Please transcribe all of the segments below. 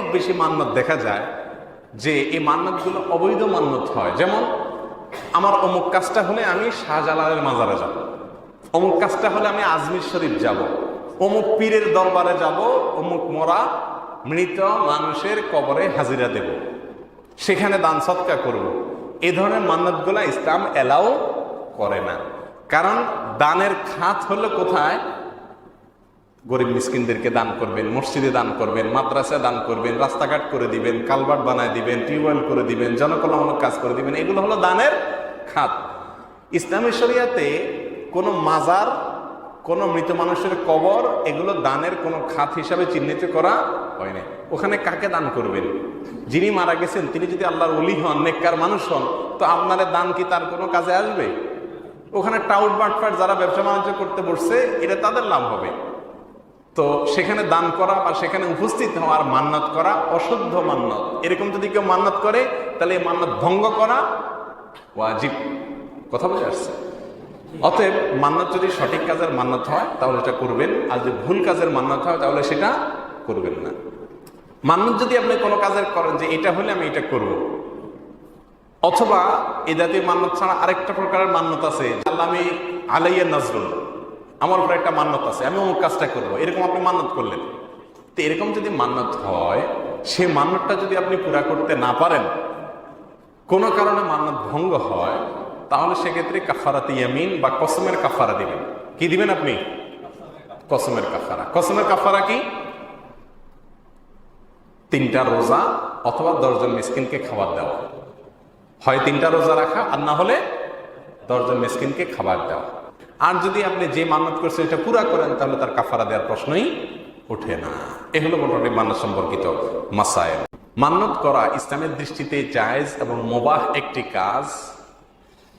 অনেক বেশি মান্যত দেখা যায় যে এই মান্যতগুলো অবৈধ মান্যত হয়। যেমন, আমার অমুক কাজটা হলে আমি শাহজালালের মাজারে যাব। অমুক কাজটা হলে আমি আজমির শরীফ যাব। অমুক পীরের দরবারে যাব, অমুক মরা মৃত মানুষের কবরে হাজিরা দেব। সেখানে দান সৎকা করব। এ ধরনের মান্যতগুলা ইসলাম এলাও করে না। কারণ, দানের খাত হলো কোথায়? গরিব মিসকিনদেরকে দান করবেন, মসজিদে দান করবেন, মাদ্রাসায় দান করবেন, রাস্তাঘাট করে দিবেন, কালভার্ট বানায় দিবেন, টিউবওয়েল করে দিবেন জনকল্যাণমূলক কাজ করে দিবেন, এগুলো হলো দানের খাত। ইসলামী শরিয়াতে কোনো মাজার, কোনো মৃত মানুষের কবর, এগুলো দানের কোনো খাত হিসাবে চিহ্নিত করা হয়নি ওখানে কাকে দান করবেন? যিনি মারা গেছেন, তিনি যদি আল্লাহর অলি হন, নেককার মানুষ হন, তো আপনার দান কি তার কোনো কাজে আসবে? ওখানে টাউট বাটফাট যারা ব্যবসা বাণিজ্য করতে বসছে, এটা তাদের লাভ হবে। তো সেখানে দান করা বা সেখানে উপস্থিত হওয়ার মান্নত করা অশুদ্ধ মান্নত। এরকম যদি কেউ মান্নত করে, তাহলে এই মান্নত ভঙ্গ করা ওয়াজিব। কথা বুঝে আসছে? অতএব মান্নত যদি সঠিক কাজের মান্নত হয়, তাহলে এটা করবেন। আর যদি ভুল কাজের মান্নত হয়, তাহলে সেটা করবেন না। মান্নত যদি আপনি কোনো কাজের করেন যে এটা হলে আমি এটা করব। অথবা এ জাতীয় মান্যত ছাড়া আরেকটা প্রকারের মান্যত আছে আল্লাহ আমি আলাইয়া নজরুল। আমার উপরে একটা মান্যত আছে, আমি অমুক কাজটা করব। এরকম আপনি মান্যত করলেন। তো এরকম যদি মান্যত হয়, সে মান্যতটা যদি আপনি পুরা করতে না পারেন, কোনো কারণে মান্যত ভঙ্গ হয়, তাহলে সেক্ষেত্রে কাফারাতে ইয়ামিন বা কসমের কাফারা দিবেন। কি দিবেন আপনি? কসমের কাফারা। কসমের কাফারা কি? তিনটা রোজা অথবা দশজন মিসকিনকে খাবার দেওয়া। হয় তিনটা রোজা রাখা, আর না হলে দশজন মিসকিনকে খাবার দেওয়া। আর যদি আপনি যে মান্যত করছেন এটা পুরা করেন, তাহলে তার কাফারা দেওয়ার প্রশ্নই ওঠে না। এ হলো মোটামুটি মান্যত সম্পর্কিত মাসায় মান্যত করা ইসলামের দৃষ্টিতে জায়েজ এবং মোবাহ একটি কাজ।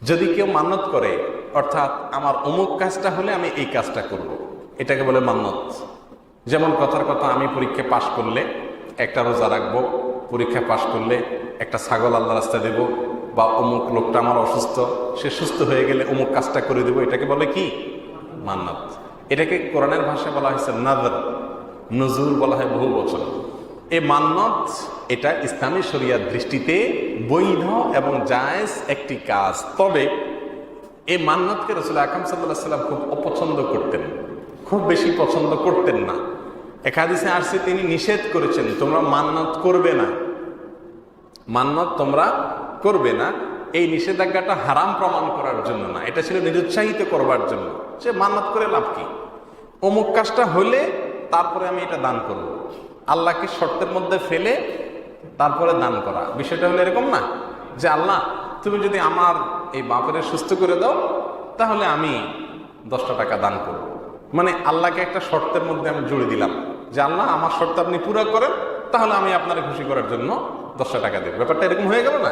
যদি কেউ মান্যত করে, অর্থাৎ আমার অমুক কাজটা হলে আমি এই কাজটা করব। এটাকে বলে মান্যত যেমন কথার কথা, আমি পরীক্ষা পাশ করলে একটা রোজা রাখব, পরীক্ষা পাশ করলে একটা ছাগল আল্লাহ রাস্তা দেব বা অমুক লোকটা আমার অসুস্থ, সে সুস্থ হয়ে গেলে অমুক কাজটা করে দেবো। এটাকে বলে কি? মান্নত। এটাকে কোরআনের ভাষায় বলা হয়েছে নাদর। নজরুল বলা হয় বহু বছর এই মান্নত, এটা ইসলামী শরিয়ার দৃষ্টিতে বৈধ এবং জায়েজ একটি কাজ। তবে এই মান্নতকে রসুল আকাম সাল্লাহ সাল্লাম খুব অপছন্দ করতেন। খুব বেশি পছন্দ করতেন না। একাদিসে আসছে, তিনি নিষেধ করেছেন, তোমরা মান্নত করবে না। মান্নত তোমরা করবে না, এই নিষেধাজ্ঞাটা হারাম প্রমাণ করার জন্য না। এটা ছিল নিরুৎসাহিত করবার জন্য। সে মান্নত করে লাভ কি? অমুক কাজটা হলে তারপরে আমি এটা দান করব। আল্লাহকে শর্তের মধ্যে ফেলে তারপরে দান করা। বিষয়টা হলো এরকম না যে, আল্লাহ, তুমি যদি আমার এই বাপের সুস্থ করে দাও, তাহলে আমি দশটা টাকা দান করব। মানে আল্লাহকে একটা শর্তের মধ্যে আমি জুড়ে দিলাম যে, আল্লাহ, আমার শর্ত আপনি পুরো করেন, তাহলে আমি আপনার খুশি করার জন্য দশটা টাকা দেব। ব্যাপারটা এরকম হয়ে গেল না?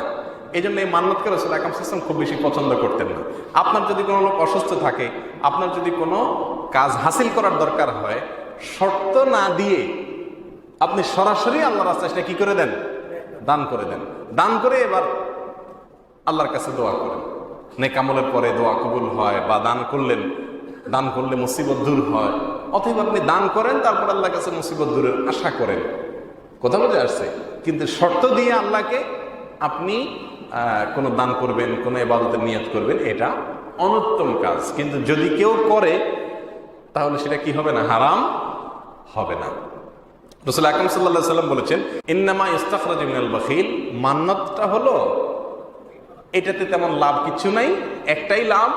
এই জন্য এই মান্যতকে রসুল আকাম সিস্টেম খুব বেশি পছন্দ করতেন না। আপনার যদি কোনো লোক অসুস্থ থাকে, আপনার যদি কোনো কাজ হাসিল করার দরকার হয়, শর্ত না দিয়ে আপনি সরাসরি আল্লাহ রাস্তায় সেটা কি করে দেন? দান করে দেন। দান করে এবার আল্লাহর কাছে দোয়া করেন। নেকামলের পরে দোয়া কবুল হয় বা দান করলেন, দান করলে মুসিবত দূর হয়। অথবা আপনি দান করেন, তারপর আল্লাহর কাছে মুসিবত দূরের আশা করেন। কথা বুঝে আসছে। কিন্তু শর্ত দিয়ে আল্লাহকে আপনি কোনো দান করবেন, কোনো এবাদতের নিয়ত করবেন, এটা অনুত্তম কাজ। কিন্তু যদি কেউ করে, তাহলে সেটা কি হবে না? হারাম হবে না। রসুল আকরম সাল্লাহ সাল্লাম বলেছেন, ইন্নামা ইস্তাফরাজ মিনাল বখিল। মান্নতটা হলো, এটাতে তেমন লাভ কিছু নাই, একটাই লাভ,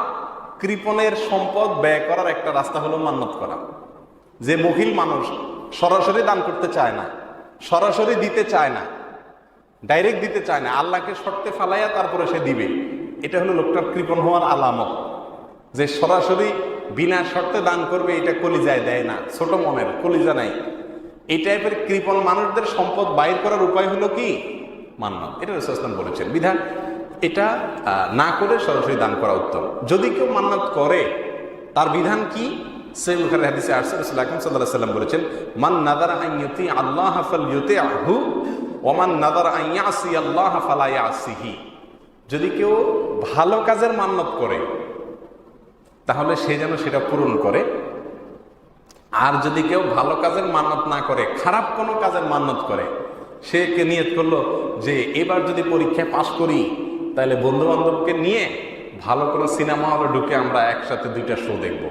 কৃপণের সম্পদ ব্যয় করার একটা রাস্তা হলো মান্নত করা। যে বহিল মানুষ সরাসরি দান করতে চায় না, সরাসরি দিতে চায় না ডাইরেক্ট দিতে চায় না আল্লাহকে শর্তে ফালাইয়া তারপরে সে দিবে। এটা হলো লোকটার কৃপণ হওয়ার আলামত। যে সরাসরি বিনা শর্তে দান করবে এটা কলিজায় দেয় না ছোট মনের কলিজা নাই। এই টাইপের কৃপণ মানুষদের সম্পদ বাইর করার উপায় হলো কি? মান্নত এটা রসুলাম বলেছেন। বিধান এটা আহ, না করে সরাসরি দান করা উত্তম। যদি কেউ মান্নত করে তার বিধান কি? সে বুখারী হাদিসে আলাইহি সাল্লাম বলেছেন মান নাদারা ইউতি আল্লাহ ফালইউতিহু ওয়া মান নাদারা আন ইয়াসি আল্লাহ যদি কেউ ভালো কাজের মান্নত করে, তাহলে সে যেন সেটা পূরণ করে। আর যদি কেউ ভালো কাজের মান্নত না করে, খারাপ কোনো কাজের মান্নত করে, সে কে নিয়ত করল যে এবার যদি পরীক্ষায় পাশ করি, তাহলে বন্ধু বান্ধবকে নিয়ে ভালো করে সিনেমা হলে ঢুকে আমরা একসাথে দুইটা শো দেখব।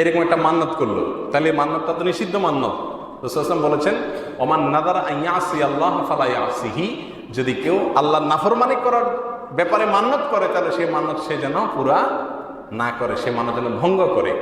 এরকম একটা মান্নত করল। তাহলে এই মান্নতটা তো নিষিদ্ধ মান্নত রসুলাম বলেছেন ওমান নাদার আইয়াসি আল্লাহ ফালাই আসিহি যদি কেউ আল্লাহ নাফরমানি করার ব্যাপারে মান্নত করে, তাহলে সে মান্নত সে যেন পুরা না করে, সে মানত যেন ভঙ্গ করে।